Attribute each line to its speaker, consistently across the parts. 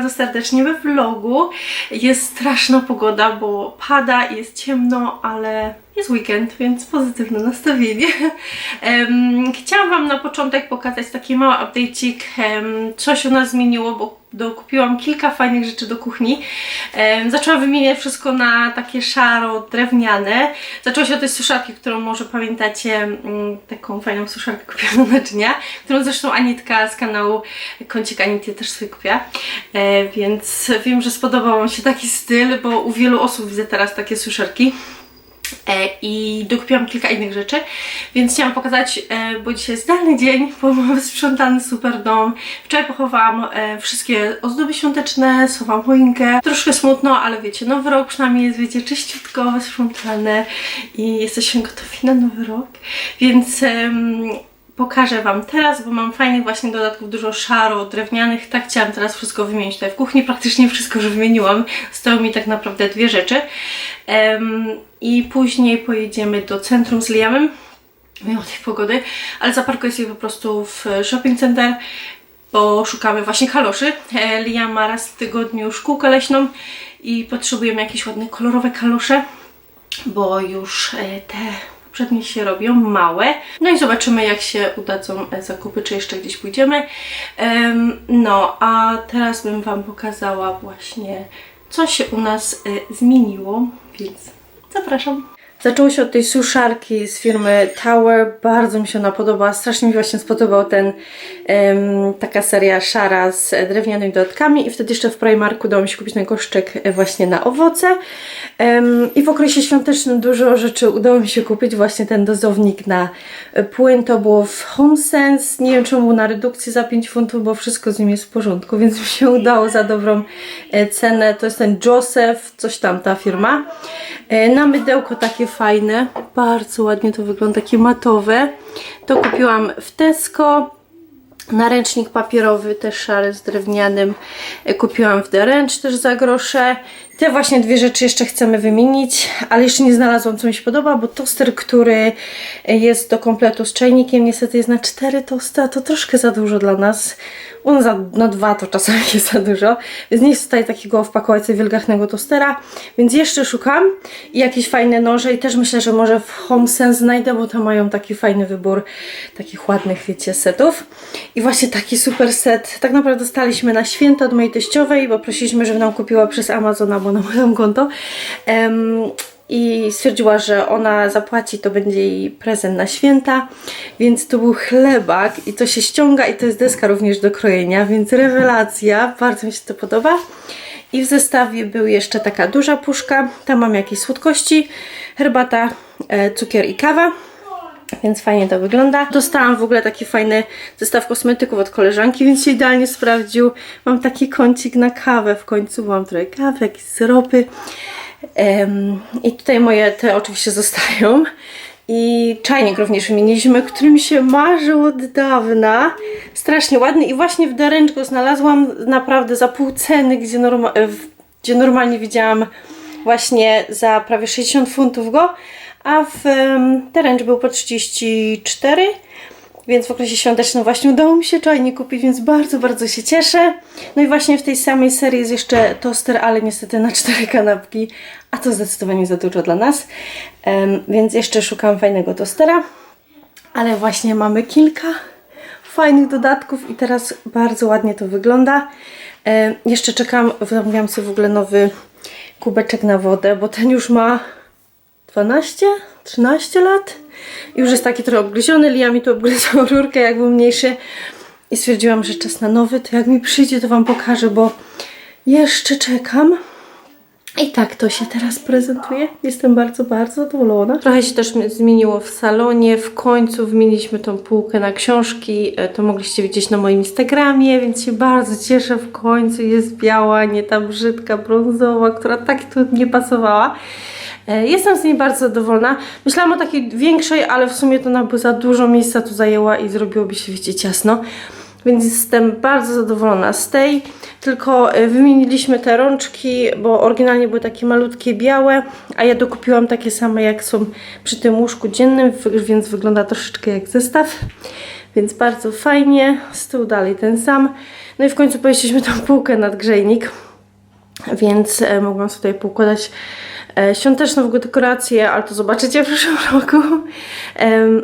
Speaker 1: bardzo serdecznie we vlogu. Jest straszna pogoda, bo pada, jest ciemno, ale jest weekend, więc pozytywne nastawienie. Chciałam Wam na początek pokazać taki mały update'cik, em, co się u nas zmieniło, bo dokupiłam kilka fajnych rzeczy do kuchni. Zaczęłam wymieniać wszystko na takie szaro, drewniane. Zaczęło się od tej suszarki, którą może pamiętacie, mm, taką fajną suszarkę kupiłam do naczynia, którą zresztą Anitka z kanału Kącik Anity też sobie kupiła. E, więc wiem, że spodobał Wam się taki styl, bo u wielu osób widzę teraz takie suszarki. E, I dokupiłam kilka innych rzeczy, więc chciałam pokazać, e, bo dzisiaj jest zdalny dzień, bo mamy sprzątany super dom. Wczoraj pochowałam e, wszystkie ozdoby świąteczne, schowałam choinkę. Troszkę smutno, ale wiecie, nowy rok przynajmniej jest, wiecie, czyściutko, sprzątane i jesteśmy gotowi na nowy rok, więc pokażę Wam teraz, bo mam fajnych właśnie dodatków, dużo szaro, drewnianych. Tak chciałam teraz wszystko wymienić tutaj w kuchni. Praktycznie wszystko już wymieniłam. Zostały mi tak naprawdę dwie rzeczy. Em, I później pojedziemy do centrum z Liamem, mimo tej pogody, ale zaparkuję sobie po prostu w shopping center, bo szukamy właśnie kaloszy. E, Liam ma raz w tygodniu szkółkę leśną i potrzebujemy jakieś ładne, kolorowe kalosze, bo już e, te poprzednie się robią małe. No i zobaczymy, jak się udadzą e, zakupy, czy jeszcze gdzieś pójdziemy. Em, no, a teraz bym Wam pokazała właśnie, co się u nas e, zmieniło, więc zapraszam. Zaczęło się od tej suszarki z firmy Tower. Bardzo mi się ona podoba. Strasznie mi właśnie spodobał ten em, taka seria szara z drewnianymi dodatkami i wtedy jeszcze w Primarku udało mi się kupić ten koszczek e, właśnie na owoce. Em, I w okresie świątecznym dużo rzeczy udało mi się kupić. Właśnie ten dozownik na e, płyn to było w HomeSense. Nie wiem czemu na redukcji za 5 funtów, bo wszystko z nim jest w porządku, więc mi się udało za dobrą e, cenę. To jest ten Joseph, coś tam ta firma. Na mydełko takie fajne, bardzo ładnie to wygląda, takie matowe. To kupiłam w Tesco. Naręcznik papierowy, też szary z drewnianym. e, Kupiłam w The Ranch też za grosze. Te właśnie dwie rzeczy jeszcze chcemy wymienić, ale jeszcze nie znalazłam, co mi się podoba, bo toster, który jest do kompletu z czajnikiem, niestety jest na cztery tosty, a to troszkę za dużo dla nas. On za, na dwa to czasami jest za dużo, więc nie chcę tutaj takiego wpakować sobie wielgachnego tostera, więc jeszcze szukam i jakieś fajne noże i też myślę, że może w HomeSense znajdę, bo tam mają taki fajny wybór takich ładnych, wiecie, setów. I właśnie taki super set, tak naprawdę dostaliśmy na święta od mojej teściowej, bo prosiliśmy, żeby nam kupiła przez Amazon albo na moją konto. Em, i stwierdziła, że ona zapłaci, to będzie jej prezent na święta, więc to był chlebak i to się ściąga i to jest deska również do krojenia, więc rewelacja, bardzo mi się to podoba. I w zestawie był jeszcze taka duża puszka, tam mam jakieś słodkości, herbata, e, cukier i kawa. Więc fajnie to wygląda. Dostałam w ogóle taki fajny zestaw kosmetyków od koleżanki, więc się idealnie sprawdził. Mam taki kącik na kawę w końcu, mam trochę kawy, jakieś syropy. I tutaj moje te oczywiście zostają. I czajnik również wymieniliśmy, który mi się marzył od dawna. Strasznie ładny i właśnie w Daręcz go znalazłam naprawdę za pół ceny, gdzie, norma e, gdzie normalnie widziałam właśnie za prawie 60 funtów go, a w um, Daręcz był po 34 więc w okresie świątecznym właśnie udało mi się czajnik kupić, więc bardzo, bardzo się cieszę. No i właśnie w tej samej serii jest jeszcze toster, ale niestety na cztery kanapki, a to zdecydowanie za dużo dla nas. Em, więc jeszcze szukam fajnego tostera, ale właśnie mamy kilka fajnych dodatków i teraz bardzo ładnie to wygląda. Jeszcze czekam, zamówiłam sobie w ogóle nowy kubeczek na wodę, bo ten już ma 12, 13 lat. Już jest taki trochę obgryziony. Lia mi tu obgryzał rurkę, jak był mniejszy. I stwierdziłam, że czas na nowy. To jak mi przyjdzie, to Wam pokażę, bo jeszcze czekam. I tak to się teraz prezentuje. Jestem bardzo, bardzo zadowolona. Trochę się też zmieniło w salonie. W końcu wymieniliśmy tą półkę na książki. E, To mogliście widzieć na moim Instagramie, więc się bardzo cieszę. W końcu jest biała, nie ta brzydka, brązowa, która tak tu nie pasowała. E, Jestem z niej bardzo zadowolona. Myślałam o takiej większej, ale w sumie to ona by za dużo miejsca tu zajęła i zrobiłoby się, wiecie, ciasno. Więc jestem bardzo zadowolona z tej. Tylko e, wymieniliśmy te rączki, bo oryginalnie były takie malutkie, białe, a ja dokupiłam takie same, jak są przy tym łóżku dziennym, więc wygląda troszeczkę jak zestaw. Więc bardzo fajnie. Stół dalej ten sam. No i w końcu pojeździliśmy tą półkę nad grzejnik, więc e, mogłam sobie poukładać e, świąteczną w ogóle dekorację, ale to zobaczycie w przyszłym roku.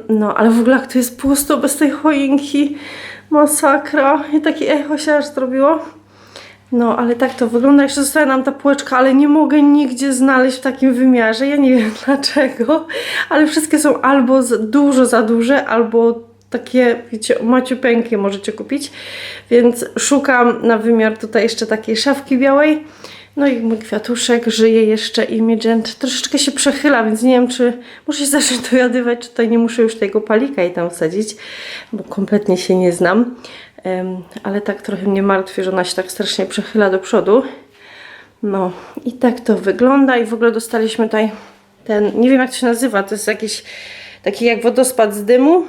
Speaker 1: No, ale w ogóle jak to jest pusto bez tej choinki, masakra. I takie echo się aż zrobiło. No, ale tak to wygląda. Jeszcze została nam ta półeczka, ale nie mogę nigdzie znaleźć w takim wymiarze. Ja nie wiem dlaczego, ale wszystkie są albo dużo za duże, albo takie, wiecie, maciupeńkie możecie kupić. Więc szukam na wymiar tutaj jeszcze takiej szafki białej. No i mój kwiatuszek żyje jeszcze i Midgent troszeczkę się przechyla, więc nie wiem, czy muszę się zacząć dojadywać, czy tutaj nie muszę już tego palika i tam wsadzić, bo kompletnie się nie znam. Em, ale tak trochę mnie martwi, że ona się tak strasznie przechyla do przodu. No i tak to wygląda i w ogóle dostaliśmy tutaj ten, nie wiem jak to się nazywa, to jest jakiś taki jak wodospad z dymu.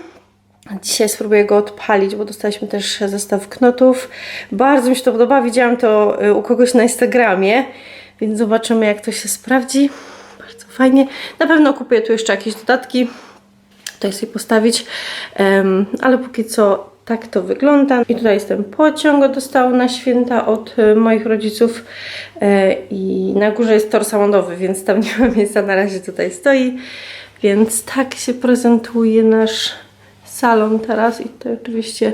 Speaker 1: Dzisiaj spróbuję go odpalić, bo dostaliśmy też zestaw knotów. Bardzo mi się to podoba, widziałam to y, u kogoś na Instagramie, więc zobaczymy jak to się sprawdzi. Bardzo fajnie. Na pewno kupię tu jeszcze jakieś dodatki tutaj sobie postawić, Em, ale póki co tak to wygląda. I tutaj jest ten pociąg, dostał na święta od e, moich rodziców E, i na górze jest tor samochodowy, więc tam nie ma miejsca, na razie tutaj stoi. Więc tak się prezentuje nasz salon teraz i tutaj oczywiście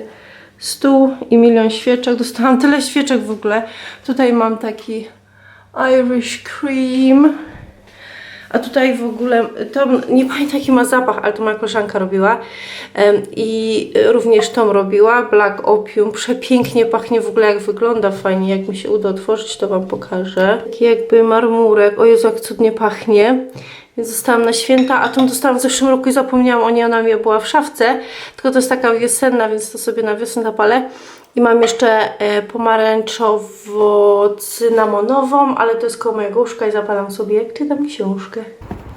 Speaker 1: stół i milion świeczek. Dostałam tyle świeczek w ogóle. Tutaj mam taki Irish Cream. A tutaj w ogóle, to nie pamiętam jaki ma zapach, ale to moja koleżanka robiła i również tą robiła, Black Opium, przepięknie pachnie w ogóle jak wygląda fajnie, jak mi się uda otworzyć to Wam pokażę. Taki jakby marmurek, o Jezu jak cudnie pachnie. Więc dostałam na święta, a tą dostałam w zeszłym roku i zapomniałam o niej, ona mi była w szafce, tylko to jest taka wiosenna, więc to sobie na wiosnę zapalę. I mam jeszcze e, pomarańczowo-cynamonową, ale to jest koło mojego łóżka i zapalam sobie, jak czytam książkę.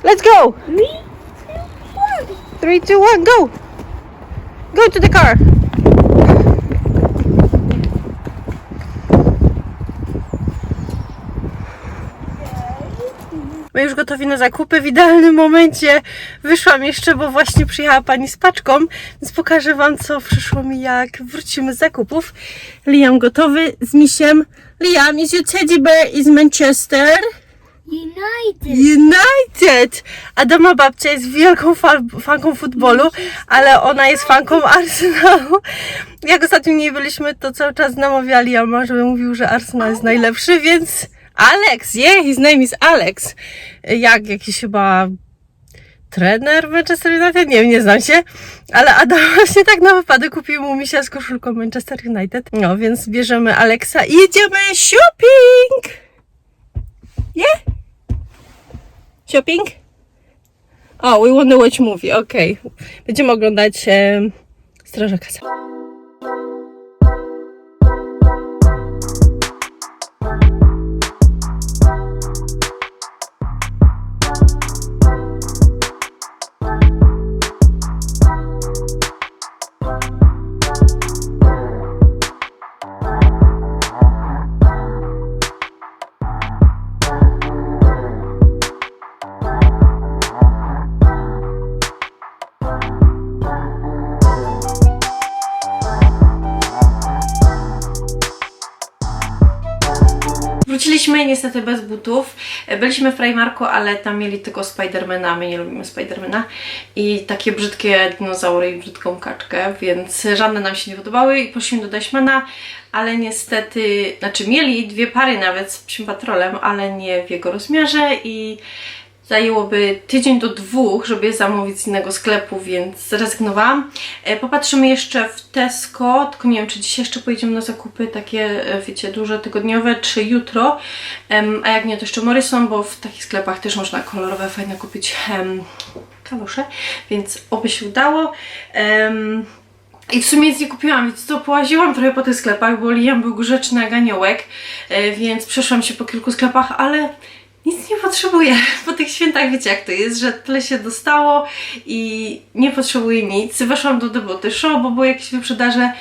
Speaker 1: Let's go! Three, two, one, go! Go to the car! My już gotowi na zakupy. W idealnym momencie wyszłam jeszcze, bo właśnie przyjechała pani z paczką, więc pokażę wam, co przyszło mi, jak wrócimy z zakupów. Liam gotowy z misiem. Liam, is your teddy bear is Manchester?
Speaker 2: United.
Speaker 1: United! Adama babcia jest wielką fan, fanką futbolu, ale ona jest fanką Arsenalu. Jak ostatnio nie byliśmy, to cały czas namawiali Jama, żeby mówił, że Arsenal jest najlepszy, więc Alex, yeah, his name is Alex. Jak jakiś chyba trener Manchester United? Nie wiem, nie znam się, ale Adam właśnie tak na wypadek kupił mu misia z koszulką Manchester United. No, więc bierzemy Alexa i jedziemy shopping! Yeah? Shopping? O, we want to watch movie, okej. Będziemy oglądać e, Strażaka. Niestety bez butów. Byliśmy w Primarku, ale tam mieli tylko Spidermana, my nie lubimy Spidermana. I takie brzydkie dinozaury i brzydką kaczkę, więc żadne nam się nie podobały i poszliśmy do Deichmana, ale niestety, znaczy mieli dwie pary nawet z psim patrolem, ale nie w jego rozmiarze i Zajęłoby tydzień do dwóch, żeby je zamówić z innego sklepu, więc zrezygnowałam. E, Popatrzymy jeszcze w Tesco, tylko nie wiem, czy dzisiaj jeszcze pojedziemy na zakupy takie, e, wiecie, duże, tygodniowe, czy jutro. A jak nie, to jeszcze Morrison, bo w takich sklepach też można kolorowe, fajne kupić kalosze, więc oby się udało. I w sumie nic nie kupiłam, więc to połaziłam trochę po tych sklepach, bo Liam był grzeczny jak aniołek, e, więc przeszłam się po kilku sklepach, ale nic nie potrzebuję. Po tych świętach wiecie jak to jest, że tyle się dostało i nie potrzebuję nic. Weszłam do The Body Shop, bo były jakieś wyprzedaże,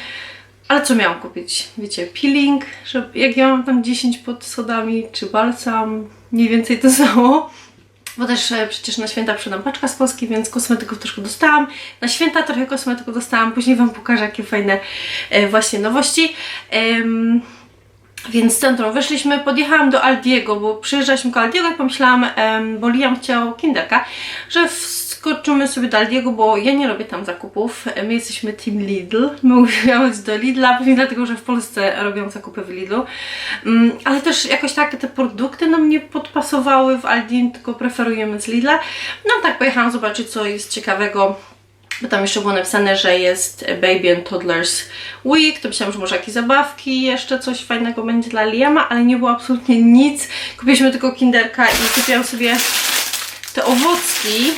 Speaker 1: ale co miałam kupić? Wiecie, peeling, że jak ja mam tam 10 pod sodami, czy balsam, mniej więcej to samo. bo też e, przecież na święta przydam paczka z Polski, więc kosmetyków troszkę dostałam. Na święta trochę kosmetyków dostałam, później Wam pokażę jakie fajne e, właśnie nowości. Em, więc z centrum wyszliśmy, podjechałam do Aldiego, bo przyjeżdżaliśmy do Aldiego i pomyślałam, em, bo Liam chciał kinderka, że wskoczymy sobie do Aldiego, bo ja nie robię tam zakupów. My jesteśmy Team Lidl. My uwielbiamy do Lidla, pewnie dlatego, że w Polsce robią zakupy w Lidlu. Mm, ale też jakoś tak te produkty nam nie podpasowały w Aldi, tylko preferujemy z Lidla. No tak, pojechałam zobaczyć, co jest ciekawego bo tam jeszcze było napisane, że jest Baby and Toddlers Week, to myślałam, że może jakieś zabawki, jeszcze coś fajnego będzie dla Liama, ale nie było absolutnie nic. Kupiliśmy tylko kinderka i kupiłam sobie te owocki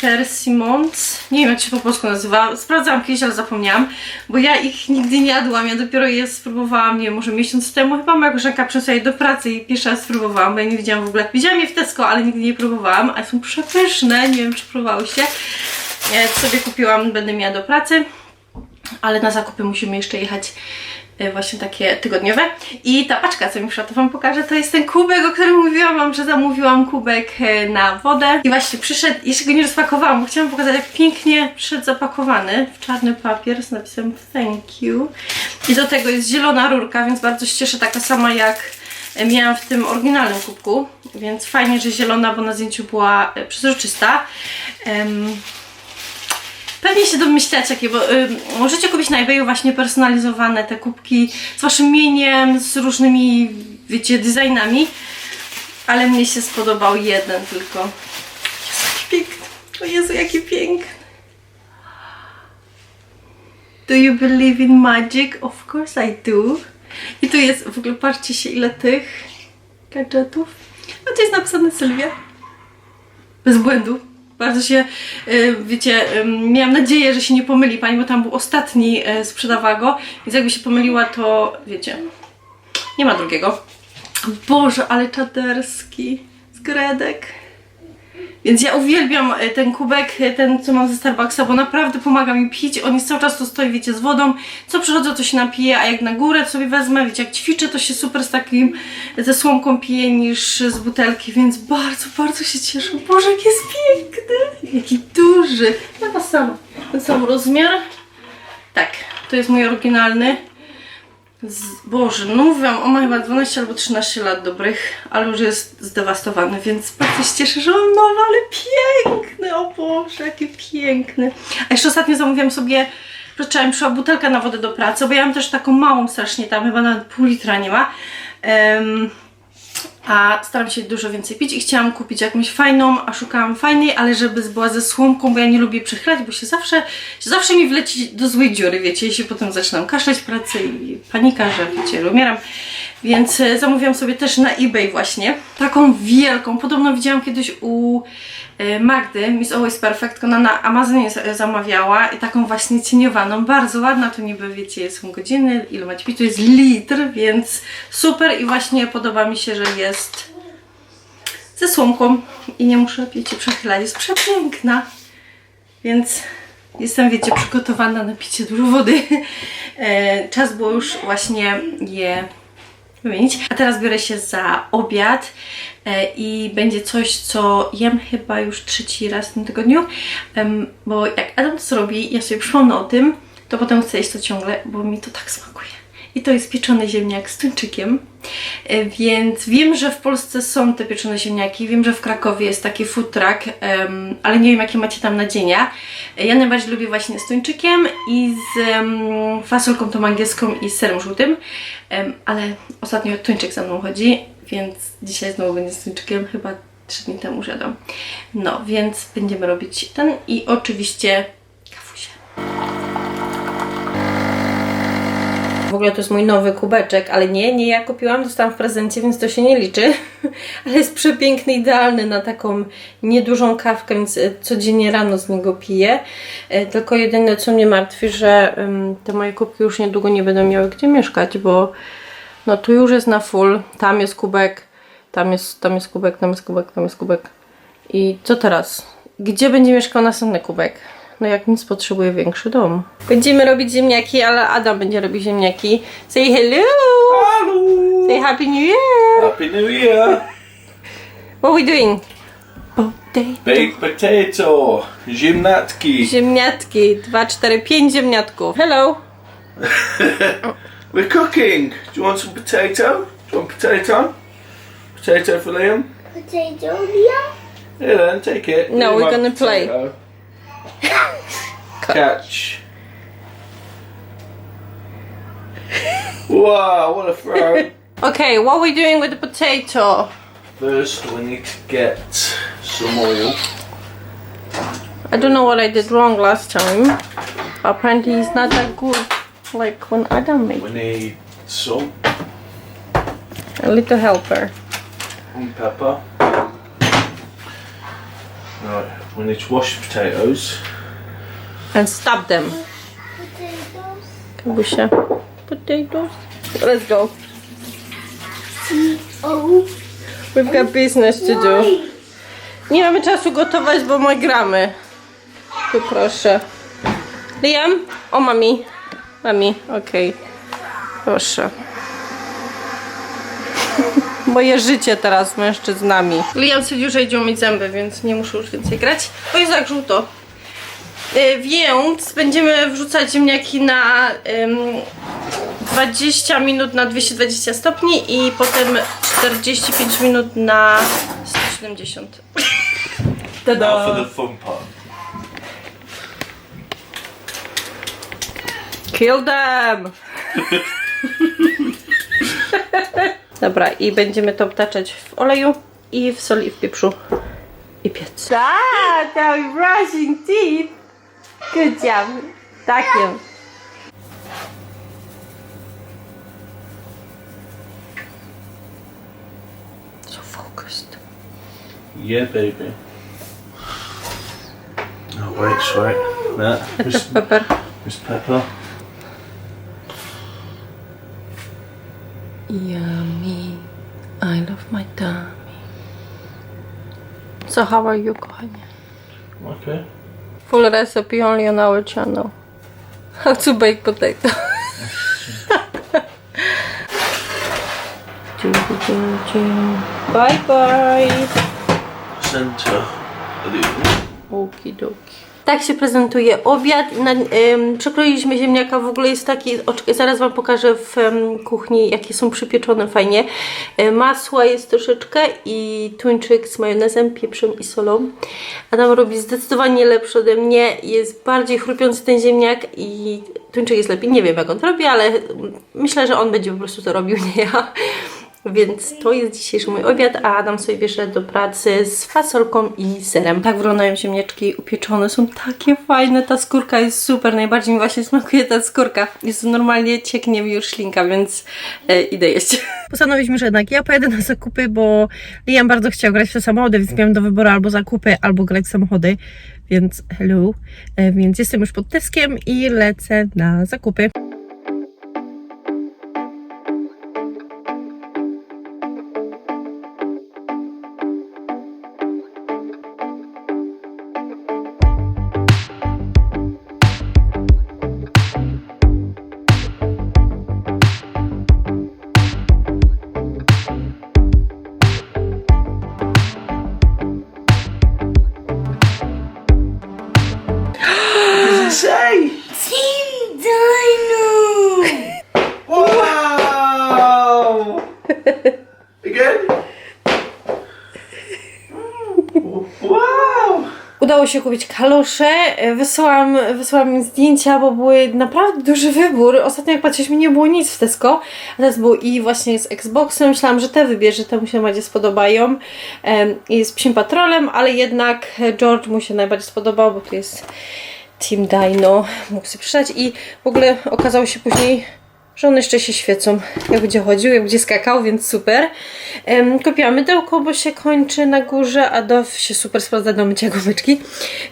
Speaker 1: Persimmons, nie wiem jak się po polsku nazywa, sprawdzałam kiedyś, ale zapomniałam, bo ja ich nigdy nie jadłam, ja dopiero je spróbowałam, nie wiem, może miesiąc temu, chyba moja koleżanka przyniosła je do pracy i pierwszy raz spróbowałam, bo ja nie widziałam w ogóle, widziałam je w Tesco, ale nigdy nie próbowałam, ale są przepyszne, nie wiem czy próbowałyście. Ja sobie kupiłam, będę miała do pracy, ale na zakupy musimy jeszcze jechać e, właśnie takie tygodniowe. I ta paczka, co mi przyszła, to Wam pokażę, to jest ten kubek, o którym mówiłam Wam, że zamówiłam kubek e, na wodę. I właśnie przyszedł, jeszcze go nie rozpakowałam, bo chciałam pokazać, jak pięknie przyszedł zapakowany w czarny papier z napisem thank you. I do tego jest zielona rurka, więc bardzo się cieszę, taka sama jak e, miałam w tym oryginalnym kubku, więc fajnie, że zielona, bo na zdjęciu była przezroczysta. Em, Pewnie się domyślacie, jakie, bo y, możecie kupić na eBayu właśnie personalizowane te kubki z waszym imieniem, z różnymi, wiecie, designami, ale mnie się spodobał jeden tylko. Jezu, jaki piękny. O Jezu, jaki piękny. Do you believe in magic? Of course I do. I tu jest, w ogóle patrzcie się ile tych gadżetów. A tu jest napisane Sylwia. Bez błędu. Bardzo się, y, wiecie, miałam nadzieję, że się nie pomyli pani, bo tam był ostatni, y, sprzedawała go, więc jakby się pomyliła, to wiecie, nie ma drugiego. Boże, ale czaderski z gredek. Więc ja uwielbiam y, ten kubek, y, ten co mam ze Starbucksa, bo naprawdę pomaga mi pić. On jest cały czas tu stoi, wiecie, z wodą. Co przychodzę, to się napije, a jak na górę sobie wezmę, wiecie, jak ćwiczę, to się super z takim, ze słomką piję niż z butelki, więc bardzo, bardzo się cieszę. Boże, jak jest piękny! Jaki duży! Chyba sam, ten sam rozmiar. Tak, to jest mój oryginalny. Z, Boże, no mówiłam, on ma chyba 12 albo 13 lat dobrych, ale już jest zdewastowany, więc bardzo się cieszę, że mam nowy, ale piękny, o Boże, jaki piękny. A jeszcze ostatnio zamówiłam sobie, przeczytałam, przyszła butelka na wodę do pracy, bo ja mam też taką małą strasznie, tam chyba nawet pół litra nie ma. Em, a staram się dużo więcej pić i chciałam kupić jakąś fajną, a szukałam fajnej, ale żeby była ze słomką, bo ja nie lubię przychlać, bo się zawsze, zawsze mi wleci do złej dziury, wiecie, i się potem zaczynam kaszleć pracy i panika, że wiecie, umieram. Więc e, zamówiłam sobie też na eBay właśnie taką wielką, podobno widziałam kiedyś u Magdy, Miss Always Perfect, ona na Amazonie zamawiała i taką właśnie cieniowaną, bardzo ładna, tu niby wiecie, są godziny, ile macie pić, to jest litr, więc super i właśnie podoba mi się, że jest ze słomką i nie muszę, wiecie, przechylać, jest przepiękna, więc jestem, wiecie, przygotowana na picie dużo wody. E, Czas było już właśnie je wymienić. A teraz biorę się za obiad e, i będzie coś, co jem chyba już trzeci raz w tym tygodniu, bo jak Adam to zrobi, ja sobie przypomnę o tym, to potem chcę jeść to ciągle, bo mi to tak smakuje. I to jest pieczony ziemniak z tuńczykiem. E, Więc wiem, że w Polsce są te pieczone ziemniaki, wiem, że w Krakowie jest taki food truck, em, ale nie wiem jakie macie tam nadzienia. E, Ja najbardziej lubię właśnie z tuńczykiem i z em, fasolką tą angielską i z serem żółtym, Em, ale ostatnio tuńczyk za mną chodzi, więc dzisiaj znowu będzie z tuńczykiem, chyba 3 dni temu jadłam. No, więc będziemy robić ten i oczywiście kawusie. W ogóle to jest mój nowy kubeczek, ale nie, nie ja kupiłam, dostałam w prezencie, więc to się nie liczy. Ale jest przepiękny, idealny na taką niedużą kawkę, więc e, codziennie rano z niego piję. E, Tylko jedyne co mnie martwi, że te moje kubki już niedługo nie będą miały gdzie mieszkać, bo no tu już jest na full, tam jest kubek, tam jest, tam jest kubek, tam jest kubek, tam jest kubek. I co teraz? Gdzie będzie mieszkał następny kubek? No jak nic potrzebuje większy dom. Będziemy robić ziemniaki, ale Adam będzie robić ziemniaki. Say hello!
Speaker 3: Hello!
Speaker 1: Say happy new year!
Speaker 3: Happy New Year!
Speaker 1: What are we doing? potato.
Speaker 3: Baked potato. Ziemniaczki.
Speaker 1: Ziemniatki. 2, 4, 5 ziemniatków. Hello.
Speaker 3: We're cooking. Do you want some potato? Do you want potato? Potato for Liam?
Speaker 2: Potato, Liam?
Speaker 3: Yeah, then take it.
Speaker 1: No, we're gonna play.
Speaker 3: potato. Catch. wow, what a throw.
Speaker 1: Okay, what are we doing with the potato?
Speaker 3: First, we need to get some oil.
Speaker 1: I don't know what I did wrong last time. Apparently it's not that good. Like when Adam made
Speaker 3: We need salt
Speaker 1: a little helper.
Speaker 3: and pepper. Right, we need to wash the potatoes.
Speaker 1: And stop them.
Speaker 2: Potatoes.
Speaker 1: Kabusia. Potatoes. Let's go.
Speaker 2: Oh.
Speaker 1: We've got business to do. Nie mamy czasu gotować, bo my gramy. Tu proszę. Liam? O, mami. Mami, okej. Proszę. Moje życie teraz z mężczyznami. Liam stwierdził, że idzie umyć zęby, więc nie muszę już więcej grać. O, jest jak żółto. Y, Więc będziemy wrzucać ziemniaki na ym, 20 minut na 220 stopni i potem 45 minut na 170.
Speaker 3: Now for the fun part.
Speaker 1: Kill them! Dobra, i będziemy to obtaczać w oleju i w soli i w pieprzu. I piec. Tak, you're brushing teeth. Good job. Tak jem. So focused.
Speaker 3: Yeah, baby. Oh, wait, sorry. That. Miss,
Speaker 1: Pepper.
Speaker 3: Miss Pepper.
Speaker 1: Yummy. I love my tummy. So how are you, kochanie?
Speaker 3: Okay.
Speaker 1: Full recipe only on our channel. How to bake potato. bye bye.
Speaker 3: Centre of the
Speaker 1: Okidoki. Tak się prezentuje obiad. Na, em, przekroiliśmy ziemniaka, w ogóle jest taki, zaraz Wam pokażę w em, kuchni, jakie są przypieczone fajnie. E, masła jest troszeczkę i tuńczyk z majonezem, pieprzem i solą. Adam robi zdecydowanie lepszy ode mnie, jest bardziej chrupiący ten ziemniak i tuńczyk jest lepiej. Nie wiem jak on to robi, ale myślę, że on będzie po prostu to robił, nie ja. Więc to jest dzisiejszy mój obiad, a Adam sobie wyszedł do pracy z fasolką i serem. Tak wyglądają ziemniaczki upieczone, są takie fajne, ta skórka jest super, najbardziej mi właśnie smakuje ta skórka. Jest normalnie, cieknie mi już ślinka, więc e, idę jeść. Postanowiliśmy, że jednak ja pojadę na zakupy, bo Liam bardzo chciał grać w te samochody, więc miałem do wyboru albo zakupy, albo grać w samochody, więc hello. E, więc jestem już pod Teskiem i lecę na zakupy. Udało się kupić kalosze. E, wysyłam im zdjęcia, bo były naprawdę duży wybór. Ostatnio jak patrzyliśmy nie było nic w Tesco, a teraz był i właśnie z Xboxem. Myślałam, że te wybierze, te mu się najbardziej spodobają. I z Psim Patrolem, ale jednak George mu się najbardziej spodobał, bo tu jest Team Dino. Mógł sobie przeczytać i w ogóle okazało się później, że one jeszcze się świecą, jak będzie chodził, jak będzie skakał, więc super. Um, kupiłam mydełko, bo się kończy na górze, a Dove się super sprawdza do mycia gumeczki.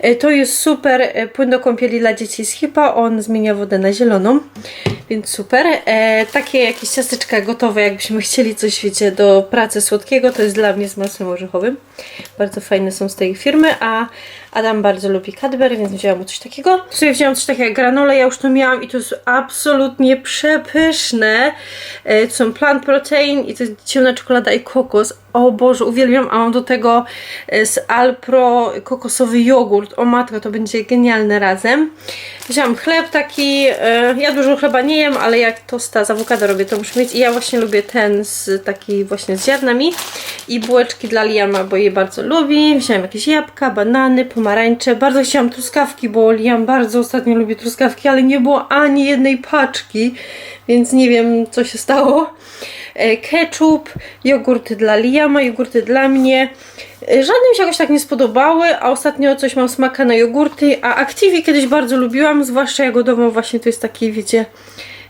Speaker 1: E, to jest super e, płyn do kąpieli dla dzieci z Hipa, on zmienia wodę na zieloną, więc super. E, takie jakieś ciasteczka gotowe, jakbyśmy chcieli coś, wiecie, do pracy słodkiego, to jest dla mnie z masłem orzechowym. Bardzo fajne są z tej firmy, a Adam bardzo lubi Cadbury, więc wzięłam mu coś takiego. Sobie wzięłam coś takiego jak granole, ja już to miałam i to jest absolutnie przepyszne. E, To są plant protein i to jest ciemna czekolada i kokos. O Boże, uwielbiam, a mam do tego e, z Alpro kokosowy jogurt. O matko, to będzie genialne razem. Wziąłam chleb taki, e, ja dużo chleba nie jem, ale jak tosta z awokado robię, to muszę mieć. I ja właśnie lubię ten z taki właśnie z ziarnami. I bułeczki dla Liama, bo je bardzo lubi. Wziąłem jakieś jabłka, banany, pomarańcze. Bardzo chciałam truskawki, bo Liam bardzo ostatnio lubi truskawki, ale nie było ani jednej paczki, więc nie wiem co się stało. E, Ketchup, jogurty dla Liama, jogurty dla mnie. E, Żadne mi się jakoś tak nie spodobały, a ostatnio coś mam smaka na jogurty, a Activi kiedyś bardzo lubiłam, zwłaszcza jagodową, właśnie to jest taki, wiecie,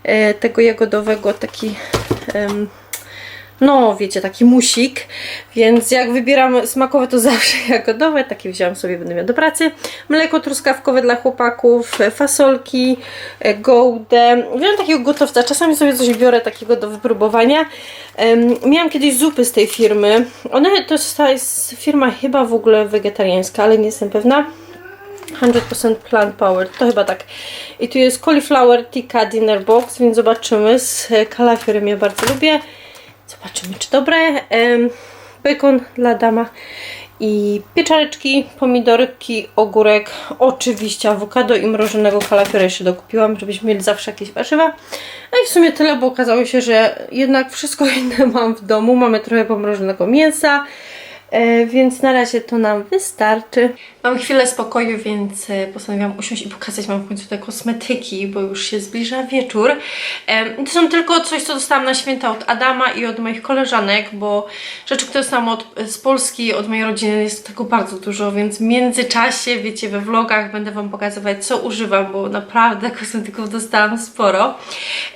Speaker 1: e, tego jagodowego, taki... em, no, wiecie, taki musik, więc jak wybieram smakowe, to zawsze jagodowe, takie wziąłam sobie, będę miała do pracy. Mleko truskawkowe dla chłopaków, fasolki, e, gołdę. Wziąłem takiego gotowca, czasami sobie coś biorę takiego do wypróbowania. Miałam kiedyś zupy z tej firmy. One, to jest, to jest firma chyba w ogóle wegetariańska, ale nie jestem pewna. 100% plant power, to chyba tak. I tu jest cauliflower tikka dinner box, więc zobaczymy. Z e, kalafiorem ja bardzo lubię. Zobaczymy, czy dobre. Bacon dla dama i pieczareczki, pomidorki, ogórek, oczywiście awokado i mrożonego kalafiora jeszcze dokupiłam, żebyśmy mieli zawsze jakieś warzywa. No i w sumie tyle, bo okazało się, że jednak wszystko inne mam w domu. Mamy trochę pomrożonego mięsa, e, więc na razie to nam wystarczy. Mam chwilę spokoju, więc e, postanowiłam usiąść i pokazać Wam w końcu te kosmetyki, bo już się zbliża wieczór. To są tylko coś, co dostałam na święta od Adama i od moich koleżanek, bo rzeczy, które dostałam od, z Polski, od mojej rodziny jest tego bardzo dużo, więc w międzyczasie, wiecie, we vlogach będę Wam pokazywać, co używam, bo naprawdę kosmetyków dostałam sporo.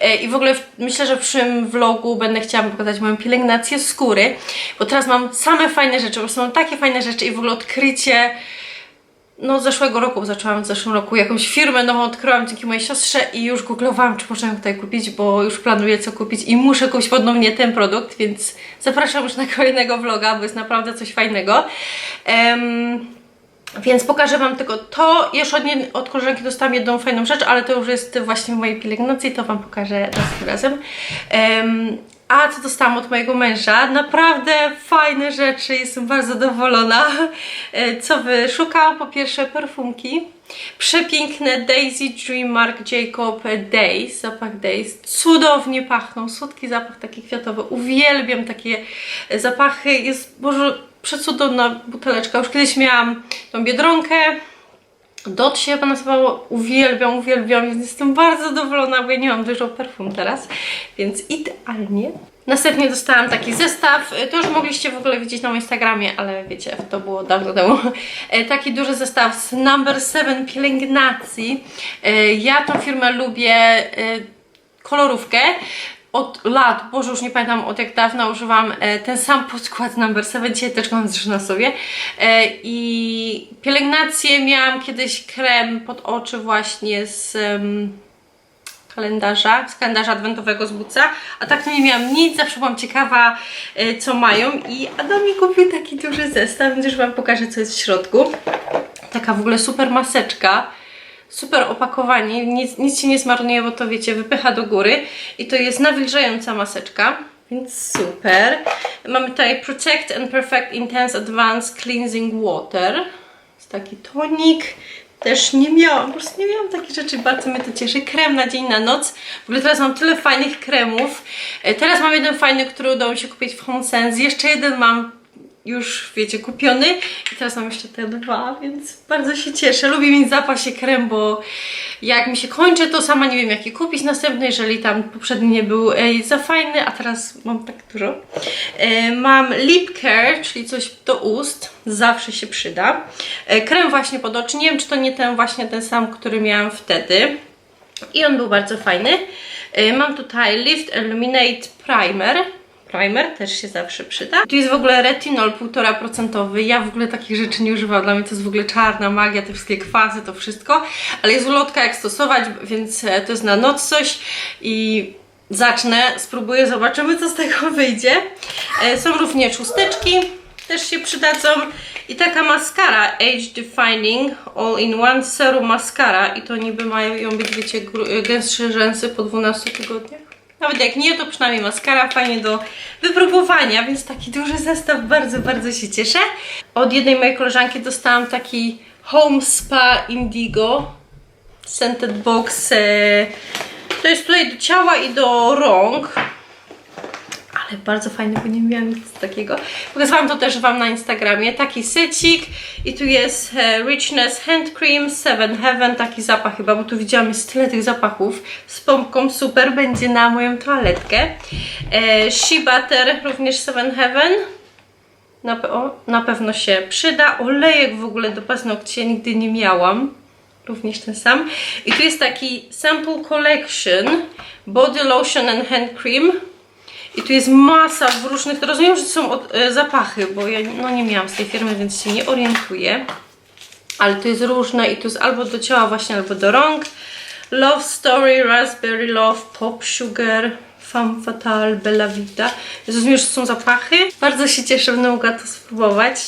Speaker 1: E, I w ogóle myślę, że w przyszłym vlogu będę chciała pokazać moją pielęgnację skóry, bo teraz mam same fajne rzeczy, prostu mam takie fajne rzeczy i w ogóle odkrycie no zeszłego roku, zaczęłam w zeszłym roku jakąś firmę nową odkryłam dzięki mojej siostrze i już googlowałam, czy można ją tutaj kupić, bo już planuję co kupić i muszę kupić ponownie ten produkt, więc zapraszam już na kolejnego vloga, bo jest naprawdę coś fajnego. Em, więc pokażę Wam tylko to. Jeszcze od, nie, od koleżanki dostałam jedną fajną rzecz, ale to już jest właśnie w mojej pielęgnacji, to Wam pokażę następnym razem. Em, a co dostałam od mojego męża? Naprawdę fajne rzeczy, jestem bardzo zadowolona. E, Co wyszukałam? Po pierwsze perfumki. Przepiękne Daisy Dream Mark Jacob Days, zapach Days. Cudownie pachną, słodki zapach taki kwiatowy. Uwielbiam takie zapachy. Jest, Boże, przecudowna buteleczka. Już kiedyś miałam tą Biedronkę. Dot się nazywało, uwielbiam, uwielbiam, więc jestem bardzo zadowolona, bo ja nie mam dużo perfum teraz, więc idealnie. Następnie dostałam taki zestaw, y, to już mogliście w ogóle widzieć na moim Instagramie, ale wiecie, to było dawno temu. E, Taki duży zestaw z Number 7 pielęgnacji. E, Ja tą firmę lubię, e, kolorówkę od lat, Boże już nie pamiętam od jak dawna używam e, ten sam podkład Number 7, dzisiaj też mam zresztą na sobie e, i pielęgnację miałam kiedyś krem pod oczy właśnie z em, kalendarza, z kalendarza adwentowego z Buca, a tak to nie miałam nic, zawsze byłam ciekawa e, co mają i Adam mi kupił taki duży zestaw, więc już Wam pokażę co jest w środku. Taka w ogóle super maseczka, super opakowanie, nic, nic się nie zmarnuje, bo to wiecie, wypycha do góry i to jest nawilżająca maseczka. Więc super. Mamy tutaj Protect and Perfect Intense Advanced Cleansing Water. Jest taki tonik. Też nie miałam, po prostu nie miałam takich rzeczy, bardzo mnie to cieszy. Krem na dzień, na noc. W ogóle teraz mam tyle fajnych kremów. E, Teraz mam jeden fajny, który udało mi się kupić w Home Sense. Jeszcze jeden mam już, wiecie, kupiony. I teraz mam jeszcze te dwa, więc bardzo się cieszę. Lubię mieć zapasie krem, bo jak mi się kończy, to sama nie wiem jaki kupić następny, jeżeli tam poprzedni nie był za fajny, a teraz mam tak dużo. E, mam Lip Care, czyli coś do ust, zawsze się przyda. E, krem właśnie pod oczy, nie wiem czy to nie ten właśnie ten sam, który miałam wtedy. I on był bardzo fajny. E, Mam tutaj Lift Illuminate Primer. Primer też się zawsze przyda. Tu jest w ogóle retinol 1,5%. Ja w ogóle takich rzeczy nie używam. Dla mnie to jest w ogóle czarna magia, te wszystkie kwasy, to wszystko. Ale jest ulotka jak stosować, więc e, to jest na noc coś i zacznę, spróbuję, zobaczymy co z tego wyjdzie. E, Są również chusteczki. też się przydadzą. I taka maskara Age Defining All in One Serum Mascara. I to niby mają być, wiecie, gru- gęstsze rzęsy po 12 tygodniach. Nawet jak nie, to przynajmniej maskara fajnie do wypróbowania, więc taki duży zestaw, bardzo, bardzo się cieszę. Od jednej mojej koleżanki dostałam taki Home Spa Indigo Scented Box. e, To jest tutaj do ciała i do rąk. Ale bardzo fajny, bo nie miałam nic takiego. Pokazałam to też Wam na Instagramie. Taki secik i tu jest e, Richness Hand Cream, Seven Heaven, taki zapach chyba, bo tu widziałam jest tyle tych zapachów. Z pompką super będzie na moją toaletkę. E, Shea Butter, również Seven Heaven. Na, pe- o, na pewno się przyda. Olejek w ogóle do paznokci ja nigdy nie miałam. Również ten sam. I tu jest taki Sample Collection Body Lotion and Hand Cream. I tu jest masa różnych, rozumiem, że to są od, e, zapachy, bo ja no, nie miałam z tej firmy, więc się nie orientuję. Ale to jest różne i tu jest albo do ciała właśnie, albo do rąk. Love Story, Raspberry Love, Pop Sugar, Femme Fatale, Bella Vita. Rozumiem, że to są zapachy. Bardzo się cieszę, będę mogła to spróbować.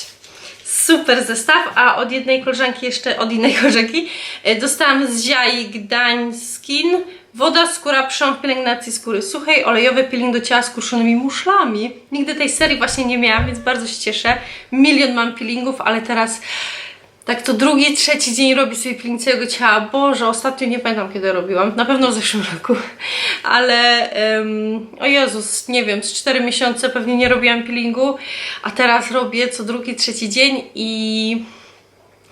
Speaker 1: Super zestaw, a od jednej koleżanki jeszcze, od innej koleżanki e, dostałam z Ziai Gdańskin woda, skóra, prząd pielęgnacji skóry suchej, olejowy peeling do ciała z kruszonymi muszlami. Nigdy tej serii właśnie nie miałam, więc bardzo się cieszę. Milion mam peelingów, ale teraz tak to drugi, trzeci dzień robię sobie peeling całego ciała. Boże, ostatnio nie pamiętam kiedy robiłam. Na pewno w zeszłym roku. Ale em, o Jezus, nie wiem, z 4 miesiące pewnie nie robiłam peelingu, a teraz robię co drugi, trzeci dzień i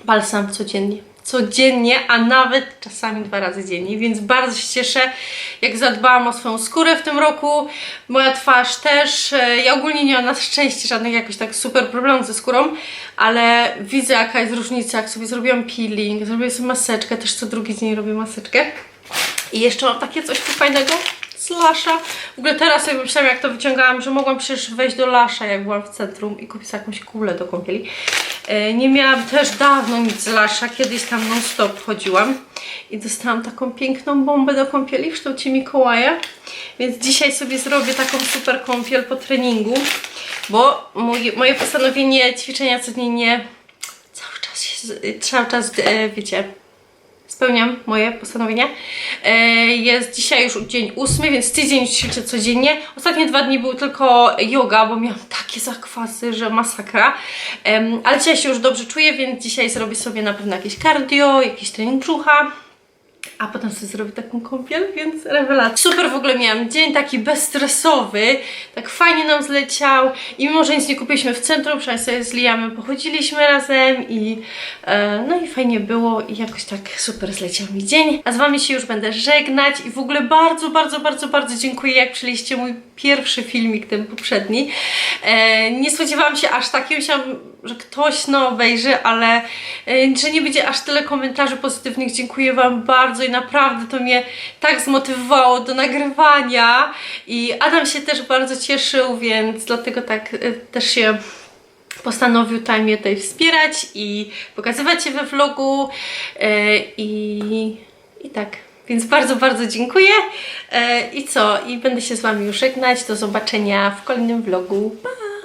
Speaker 1: balsam codziennie. Codziennie, a nawet czasami dwa razy dziennie, więc bardzo się cieszę, jak zadbałam o swoją skórę w tym roku. Moja twarz też. E, Ja ogólnie nie mam na szczęście żadnych jakoś tak super problemów ze skórą, ale widzę jaka jest różnica, jak sobie zrobiłam peeling, zrobię sobie maseczkę, też co drugi dzień robię maseczkę. I jeszcze mam takie coś tu fajnego z Lasza. W ogóle teraz sobie myślałam, jak to wyciągałam, że mogłam przecież wejść do Lasza, jak byłam w centrum i kupić jakąś kulę do kąpieli. E, Nie miałam też dawno nic z Lasza, kiedyś tam non stop chodziłam i dostałam taką piękną bombę do kąpieli w kształcie Mikołaja. Więc dzisiaj sobie zrobię taką super kąpiel po treningu, bo moje postanowienie ćwiczenia codziennie cały czas się, cały czas, e, wiecie, spełniam moje postanowienia. E, Jest dzisiaj już dzień ósmy, więc tydzień ćwiczę codziennie. Ostatnie dwa dni były tylko yoga, bo miałam takie zakwasy, że masakra. Ale dzisiaj się już dobrze czuję, więc dzisiaj zrobię sobie na pewno jakieś cardio, jakiś trening brzucha. A potem sobie zrobię taką kąpiel, więc rewelacja. Super w ogóle miałam dzień taki bezstresowy, tak fajnie nam zleciał i mimo, że nic nie kupiliśmy w centrum, przynajmniej sobie z Liamem pochodziliśmy razem i e, no i fajnie było i jakoś tak super zleciał mi dzień. A z Wami się już będę żegnać i w ogóle bardzo, bardzo, bardzo, bardzo dziękuję, jak przyjęliście mój pierwszy filmik, ten poprzedni. E, nie spodziewałam się aż takiego, myślałam, że ktoś no obejrzy, ale e, że nie będzie aż tyle komentarzy pozytywnych. Dziękuję Wam bardzo i naprawdę to mnie tak zmotywowało do nagrywania i Adam się też bardzo cieszył, więc dlatego tak e, też się postanowił mnie tutaj wspierać i pokazywać się we vlogu e, i, i tak. Więc bardzo, bardzo dziękuję. I co? I będę się z Wami już żegnać. Do zobaczenia w kolejnym vlogu. Pa!